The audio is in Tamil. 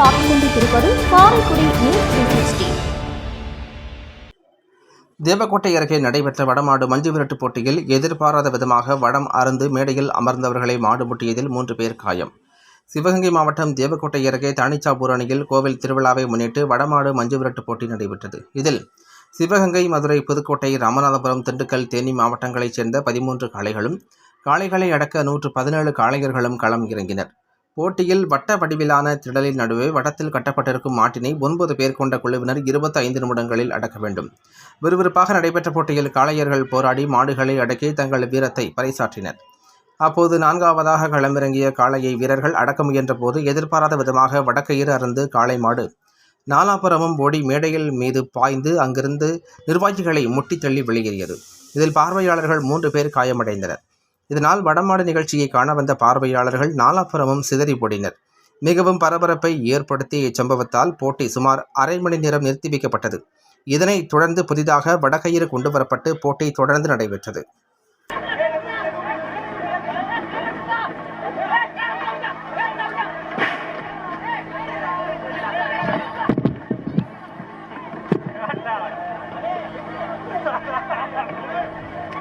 கொண்டிருப்பது காரைக்குடி நியூஸ் த்ரீ தேவக்கோட்டை அருகே நடைபெற்ற வடமாடு மஞ்சு விரட்டு போட்டியில் எதிர்பாராத விதமாக வடம் அருந்து மேடையில் அமர்ந்தவர்களை மாடு முட்டியதில் மூன்று பேர் காயம். சிவகங்கை மாவட்டம் தேவக்கோட்டை அருகே தானிச்சாபூர் அணையில் கோவில் திருவிழாவை முன்னிட்டு வடமாடு மஞ்சு விரட்டு போட்டி நடைபெற்றது. இதில் சிவகங்கை மதுரை புதுக்கோட்டை ராமநாதபுரம் திண்டுக்கல் தேனி மாவட்டங்களைச் சேர்ந்த பதிமூன்று காளைகளும் காளைகளை அடக்க நூற்று பதினேழு காளையர்களும் களம் இறங்கினர். போட்டியில் வட்ட வடிவிலான திடலின் நடுவே வட்டத்தில் கட்டப்பட்டிருக்கும் மாட்டினை ஒன்பது பேர் கொண்ட குழுவினர் இருபத்தி ஐந்து நிமிடங்களில் அடக்க வேண்டும். விறுவிறுப்பாக நடைபெற்ற போட்டியில் காளையர்கள் போராடி மாடுகளை அடக்கி தங்கள் வீரத்தை பறைசாற்றினர். அப்போது நான்காவதாக களமிறங்கிய காளையை வீரர்கள் அடக்க முயன்ற போது எதிர்பாராத விதமாக வடக்கயிறு அருந்து காளை மாடு நாலாபுரமும் ஓடி மேடையில் மீது பாய்ந்து அங்கிருந்து நிர்வாகிகளை முட்டித் தள்ளி வெளியேறியது. இதில் பார்வையாளர்கள் மூன்று பேர் காயமடைந்தனர். இதனால் வடமாடு நிகழ்ச்சியை காண வந்த பார்வையாளர்கள் நாலாபுரமும் சிதறி ஓடினர். மிகவும் பரபரப்பை ஏற்படுத்திய இச்சம்பவத்தால் போட்டி சுமார் அரை மணி நேரம் நிறுத்தி வைக்கப்பட்டது. இதனைத் தொடர்ந்து புதிதாக வடகயிறு கொண்டு வரப்பட்டு போட்டி தொடர்ந்து நடைபெற்றது.